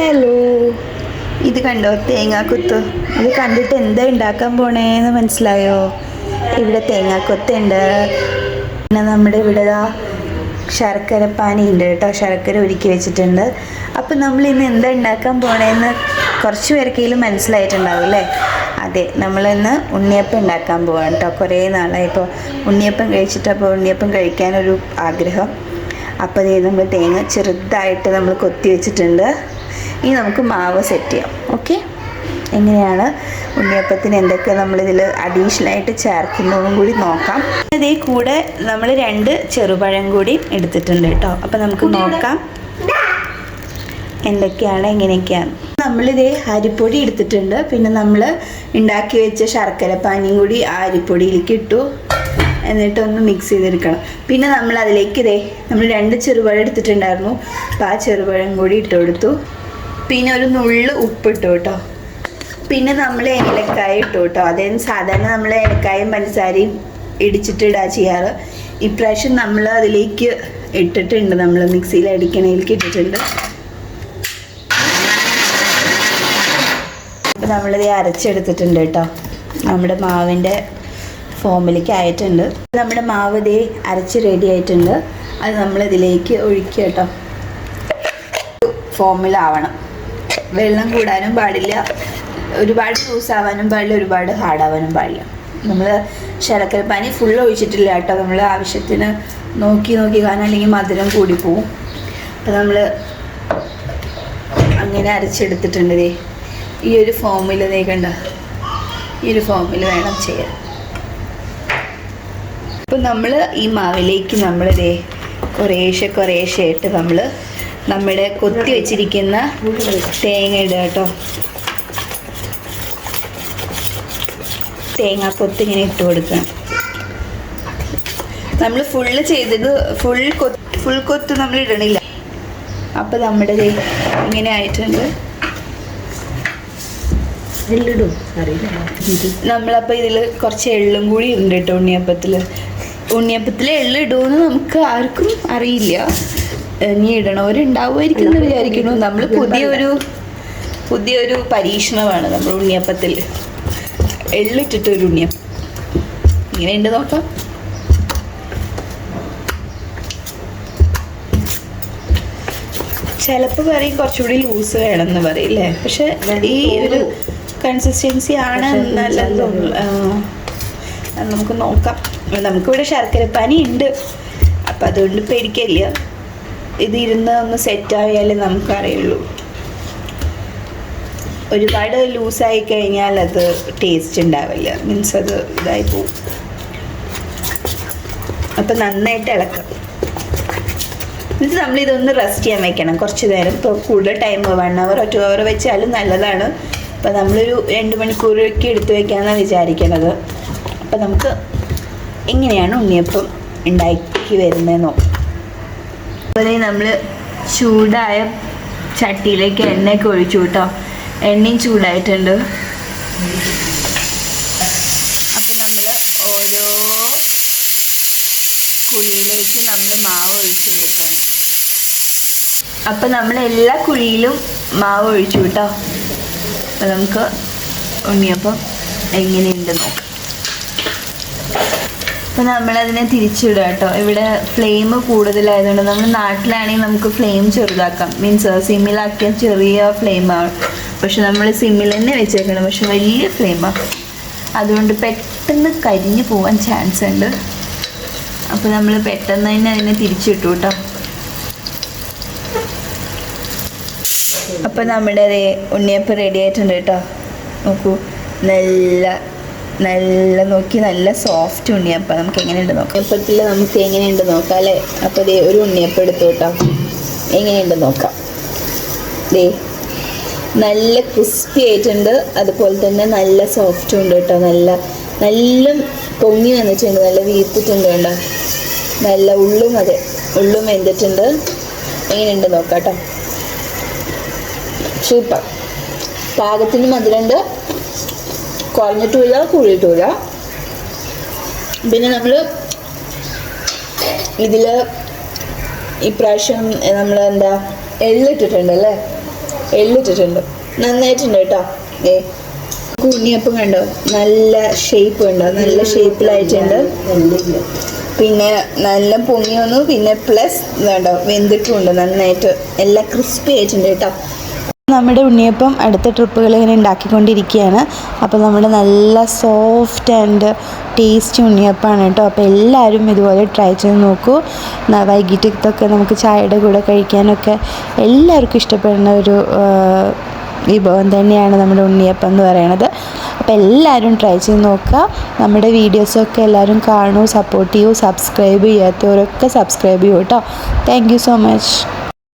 Hello. ഇത് കണ്ടോ? തേങ്ങാക്കൊത്ത് ഇത് കണ്ടിട്ട് എന്താ ഉണ്ടാക്കാൻ പോണേന്ന് മനസ്സിലായോ? ഇവിടെ തേങ്ങാക്കൊത്തുണ്ട് പിന്നെ നമ്മുടെ ഇവിടെ ശർക്കര പാനി ഉണ്ട് കേട്ടോ. ശർക്കര ഒരുക്കി വെച്ചിട്ടുണ്ട്. അപ്പം നമ്മൾ ഇന്ന് എന്താ ഉണ്ടാക്കാൻ പോണേന്ന് കുറച്ച് പേർക്കെങ്കിലും മനസ്സിലായിട്ടുണ്ടാവും അല്ലേ? അതെ നമ്മളിന്ന് ഉണ്ണിയപ്പം ഉണ്ടാക്കാൻ പോവാണ് കേട്ടോ. കുറേ നാളായി ഇപ്പോൾ ഉണ്ണിയപ്പം കഴിച്ചിട്ട് അപ്പോൾ ഉണ്ണിയപ്പം കഴിക്കാനൊരു ആഗ്രഹം. അപ്പോൾ നമ്മൾ തേങ്ങ ചെറുതായിട്ട് നമ്മൾ കൊത്തി വെച്ചിട്ടുണ്ട്. ഇനി നമുക്ക് മാവ് സെറ്റ് ചെയ്യാം. ഓക്കെ എങ്ങനെയാണ് ഉണ്ണിയപ്പത്തിന് എന്തൊക്കെ നമ്മളിതിൽ അഡീഷണലായിട്ട് ചേർക്കുന്നതും കൂടി നോക്കാം. അതേ കൂടെ നമ്മൾ രണ്ട് ചെറുപഴം കൂടി എടുത്തിട്ടുണ്ട് കേട്ടോ. അപ്പോൾ നമുക്ക് നോക്കാം. എന്തൊക്കെയാണ് എങ്ങനെയൊക്കെയാണ് നമ്മളിതേ അരിപ്പൊടി എടുത്തിട്ടുണ്ട്. പിന്നെ നമ്മൾ ഉണ്ടാക്കി വെച്ച ശർക്കര പാനിയും കൂടി ആ അരിപ്പൊടിയിലേക്ക് ഇട്ടു. എന്നിട്ട് ഒന്ന് മിക്സ് ചെയ്തെടുക്കണം. പിന്നെ നമ്മൾ അതിലേക്ക് ഇതേ നമ്മൾ രണ്ട് ചെറുപഴം എടുത്തിട്ടുണ്ടായിരുന്നു. അപ്പോൾ ആ ചെറുപഴം കൂടി ഇട്ട് കൊടുത്തു. പിന്നെ ഒരു നുള്ളു ഉപ്പിട്ടു കേട്ടോ. പിന്നെ നമ്മൾ ഏലക്കായ ഇട്ടു കേട്ടോ. അതായത് സാധാരണ നമ്മൾ ഏലക്കായും പഞ്ചസാരയും ഇടിച്ചിട്ട് ഇടാ ചെയ്യാറ്. ഇപ്രാവശ്യം നമ്മൾ അതിലേക്ക് ഇട്ടിട്ടുണ്ട്. നമ്മൾ മിക്സിയിൽ അടിക്കണേലേക്ക് ഇട്ടിട്ടുണ്ട്. അപ്പോൾ നമ്മളിത് അരച്ചെടുത്തിട്ടുണ്ട് കേട്ടോ. നമ്മുടെ മാവിന്റെ ഫോമിലേക്ക് ആയിട്ടുണ്ട്. നമ്മുടെ മാവ് ഇതേ അരച്ച് റെഡി ആയിട്ടുണ്ട്. അത് നമ്മളിതിലേക്ക് ഒഴിക്കുക കേട്ടോ. ഫോമിലാവണം വെള്ളം കൂടാനും പാടില്ല. ഒരുപാട് ലൂസ് ആവാനും പാടില്ല ഒരുപാട് ഹാർഡാവാനും പാടില്ല. നമ്മൾ ശർക്കര പാനി ഫുൾ ഒഴിച്ചിട്ടില്ല കേട്ടോ. നമ്മൾ ആവശ്യത്തിന് നോക്കി നോക്കി കാരണം അല്ലെങ്കിൽ മധുരം കൂടിപ്പോവും അപ്പം നമ്മൾ അങ്ങനെ അരച്ചെടുത്തിട്ടുണ്ട് ദേ. ഈ ഒരു ഫോമിൽ നീക്കണ്ട കണ്ട? ഈ ഒരു ഫോമിൽ വേണം ചെയ്യാൻ. അപ്പം നമ്മൾ ഈ മാവിലേക്ക് നമ്മൾ ദേ കുറേശ്ശെ കുറേശ്ശെ ആയിട്ട് നമ്മൾ നമ്മുടെ കൊത്തി വെച്ചിരിക്കുന്ന തേങ്ങ ഇടുക കേട്ടോ. തേങ്ങ കൊത്തി ഇങ്ങനെ ഇട്ട് കൊടുക്കണം. നമ്മൾ ഫുള്ള് ചെയ്തത് ഫുൾ കൊത്ത് ഫുൾ കൊത്ത് നമ്മൾ ഇടണില്ല. അപ്പം നമ്മുടെ ഇങ്ങനെ ആയിട്ടുണ്ട്. നമ്മളപ്പോ ഇതിൽ നമ്മളപ്പോൾ ഇതിൽ കുറച്ച് എള്ളും കൂടി ഉണ്ട് കേട്ടോ ഉണ്ണിയപ്പത്തിൽ ഉണ്ണിയപ്പത്തിൽ എള്ള് ഇടുമെന്ന് നമുക്ക് ആർക്കും അറിയില്ല. ഇനി ഇടണവരുണ്ടാവുമായിരിക്കും എന്ന് വിചാരിക്കുന്നു. നമ്മൾ പുതിയൊരു പുതിയൊരു പരീക്ഷണമാണ് നമ്മൾ ഉണ്ണിയപ്പത്തിൽ. എള്ളിട്ടിട്ട് ഒരു ഉണ്ണിയപ്പം ഇങ്ങനെയുണ്ട് നോക്കാം. ചിലപ്പോൾ പറയും കുറച്ചുകൂടി ലൂസ് വേണം എന്ന് പറയില്ലേ പക്ഷെ ഈ ഒരു കൺസിസ്റ്റൻസി ആണ് നല്ലത് നമുക്ക് നോക്കാം. നമുക്കിവിടെ ശർക്കരപ്പാനി ഉണ്ട്. അപ്പം അതുകൊണ്ട് പേടിക്കില്ല ഇത് ഇരുന്ന് ഒന്ന് സെറ്റ് ആയാലേ നമുക്കറിയുള്ളൂ. ഒരുപാട് ലൂസായി കഴിഞ്ഞാൽ അത് ടേസ്റ്റ് ഉണ്ടാവില്ല. മീൻസ് അത് ഇതായി പോവും. അപ്പം നന്നായിട്ട് ഇളക്കാം. നമ്മൾ ഇതൊന്ന് റെസ്റ്റ് ചെയ്യാൻ വെക്കണം. കുറച്ച് നേരം. ഇപ്പോൾ കൂടുതൽ time one hour two hour വെച്ചാലും നല്ലതാണ്. അപ്പം നമ്മളൊരു രണ്ട് മണിക്കൂറൊക്കെ എടുത്ത് വെക്കാമെന്നാണ് വിചാരിക്കണത്. അപ്പം നമുക്ക് എങ്ങനെയാണ് ഉണ്ണിയപ്പം ഉണ്ടാക്കി വരുന്നത് അപ്പോൾ നമ്മൾ ചൂടായ ചട്ടിയിലേക്ക് എണ്ണയൊക്കെ ഒഴിച്ചു കേട്ടോ. എണ്ണയും ചൂടായിട്ടുണ്ട്. അപ്പം നമ്മൾ ഓരോ കുഴിയിലേക്ക് നമ്മൾ മാവ് ഒഴിച്ചു കൊടുക്കണം അപ്പം നമ്മൾ എല്ലാ കുഴിയിലും മാവ് ഒഴിച്ചു കേട്ടോ. അപ്പം നമുക്ക് ഉണ്ണിയപ്പം എങ്ങനെയുണ്ട് നോക്കാം. അപ്പം നമ്മളതിനെ തിരിച്ചിടുക കേട്ടോ. ഇവിടെ ഫ്ലെയിം കൂടുതലായതുകൊണ്ട് നമ്മൾ നാട്ടിലാണെങ്കിൽ നമുക്ക് ഫ്ലെയിം ചെറുതാക്കാം. മീൻസ് സിമ്മിലാക്കിയ ചെറിയ ഫ്ലെയിമാണ് പക്ഷെ നമ്മൾ സിമ്മിൽ തന്നെ വെച്ചേക്കണം. പക്ഷെ വലിയ ഫ്ലെയിമാണ് അതുകൊണ്ട് പെട്ടെന്ന് കരിഞ്ഞു പോകാൻ ചാൻസ് ഉണ്ട്. അപ്പോൾ നമ്മൾ പെട്ടെന്ന് തന്നെ അതിനെ തിരിച്ചിട്ടു കേട്ടോ. അപ്പോൾ നമ്മുടെ ഉണ്ണിയപ്പം റെഡി ആയിട്ടുണ്ട് കേട്ടോ. നോക്കൂ. നല്ല നല്ല നോക്കി നല്ല സോഫ്റ്റ് ഉണ്ണിയപ്പം നമുക്ക് എങ്ങനെയുണ്ട് നോക്കാം. ഉണ്ണിയപ്പത്തിൽ നമുക്ക് എങ്ങനെയുണ്ട് നോക്കാം അല്ലേ? അപ്പോൾ ദേ ഒരു ഉണ്ണിയപ്പം എടുത്തു കേട്ടോ. എങ്ങനെയുണ്ട് നോക്കാം. ദേ നല്ല ക്രിസ്പി ആയിട്ടുണ്ട്. അതുപോലെ തന്നെ നല്ല സോഫ്റ്റും ഉണ്ട് കേട്ടോ. നല്ല നല്ല പൊങ്ങി വന്നിട്ടുണ്ട്. നല്ല വീർത്തിട്ടുണ്ട് കേട്ടോ നല്ല ഉള്ളും അതെ ഉള്ളും വെന്തിട്ടുണ്ട്. എങ്ങനെയുണ്ട് നോക്കാം കേട്ടോ. സൂപ്പർ. പാകത്തിന് മധുരമുണ്ട്. കുറഞ്ഞിട്ടുമില്ല കൂടിയിട്ടുമില്ല പിന്നെ നമ്മൾ ഇതിൽ ഇപ്രാവശ്യം നമ്മൾ എന്താ എള്ളിട്ടിട്ടുണ്ട് അല്ലേ എള്ളിട്ടിട്ടുണ്ട്. നന്നായിട്ടുണ്ട് കേട്ടോ. ഏ ഉണ്ണിയപ്പം കണ്ടോ? നല്ല ഷേപ്പ് ഉണ്ടോ. നല്ല ഷേപ്പിലായിട്ടുണ്ട് പിന്നെ നല്ല പൊങ്ങി വന്നു. പിന്നെ പ്ലസ് വേണ്ടോ വെന്തിട്ടുമുണ്ട്. നന്നായിട്ട്. എല്ലാം ക്രിസ്പി ആയിട്ടുണ്ട് കേട്ടോ. നമ്മുടെ ഉണ്ണിയപ്പം അടുത്ത ട്രിപ്പുകൾ ഇങ്ങനെ ഉണ്ടാക്കിക്കൊണ്ടിരിക്കുകയാണ്. അപ്പോൾ നമ്മുടെ നല്ല സോഫ്റ്റ് ആൻഡ് ടേസ്റ്റി ഉണ്ണിയപ്പമാണ് കേട്ടോ. അപ്പോൾ എല്ലാവരും ഇതുപോലെ ട്രൈ ചെയ്ത് നോക്കൂ. വൈകിട്ടൊക്കെ നമുക്ക് ചായയുടെ കൂടെ കഴിക്കാനൊക്കെ എല്ലാവർക്കും ഇഷ്ടപ്പെടുന്ന ഒരു വിഭവം തന്നെയാണ് നമ്മുടെ ഉണ്ണിയപ്പം എന്ന് പറയണത്. അപ്പോൾ എല്ലാവരും ട്രൈ ചെയ്ത് നോക്കുക. നമ്മുടെ വീഡിയോസൊക്കെ എല്ലാവരും കാണൂ സപ്പോർട്ട് ചെയ്യൂ സബ്സ്ക്രൈബ് ചെയ്യാത്തവരൊക്കെ സബ്സ്ക്രൈബ് ചെയ്യൂ കേട്ടോ. Thank so much